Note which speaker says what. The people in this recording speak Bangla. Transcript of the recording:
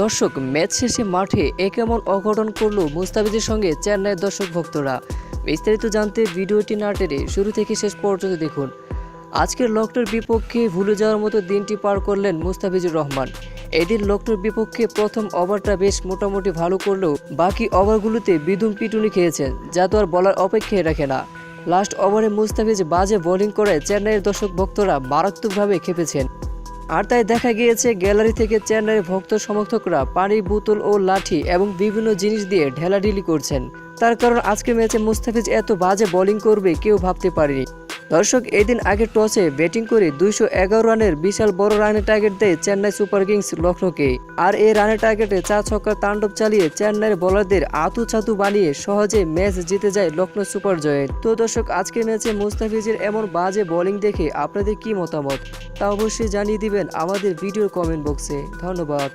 Speaker 1: দর্শক, ম্যাচ শেষে মাঠে এ কেমন অঘটন করল মুস্তাফিজের সঙ্গে চেন্নাইয়ের দর্শক ভক্তরা? বিস্তারিত জানতে ভিডিওটি না টেনে শুরু থেকে শেষ পর্যন্ত দেখুন। আজকের লকটোর বিপক্ষে ভুলে যাওয়ার মতো দিনটি পার করলেন মুস্তাফিজুর রহমান। এদিন লকটোর বিপক্ষে প্রথম ওভারটা বেশ মোটামুটি ভালো করলেও বাকি ওভারগুলোতে বিদুম পিটুনি খেয়েছেন, যা তো আর বলার অপেক্ষায় রাখে না। লাস্ট ওভারে মুস্তাফিজ বাজে বোলিং করে চেন্নাইয়ের দর্শক ভক্তরা মারাত্মকভাবে খেপেছেন। আর তাই দেখা গিয়েছে গ্যালারি থেকে চেন্নাইয়ের ভক্ত সমর্থকরা পানি, বোতল ও লাঠি এবং বিভিন্ন জিনিস দিয়ে ঢেলাঢিলি করছেন। তার কারণ আজকের ম্যাচে মুস্তাফিজ এত বাজে বোলিং করবে কেউ ভাবতে পারেনি। দর্শক, এদিন আগে টসে ব্যাটিং করে দুইশো এগারো রানের বিশাল বড় রানের টার্গেট দেয় চেন্নাই সুপার কিংস লখনৌকে আর এই রানের টার্গেটে চার ছক্কার তাণ্ডব চালিয়ে চেন্নাইয়ের বোলারদের আতু ছাতু বানিয়ে সহজে ম্যাচ জিতে যায় লখনৌ সুপার জয়েন্ট। তো দর্শক, আজকের ম্যাচে মুস্তাফিজের এমন বাজে বোলিং দেখে আপনাদের কি মতামত? তা অবশ্যই জানিয়ে দিবেন আমাদের ভিডিওর কমেন্ট বক্সে। ধন্যবাদ।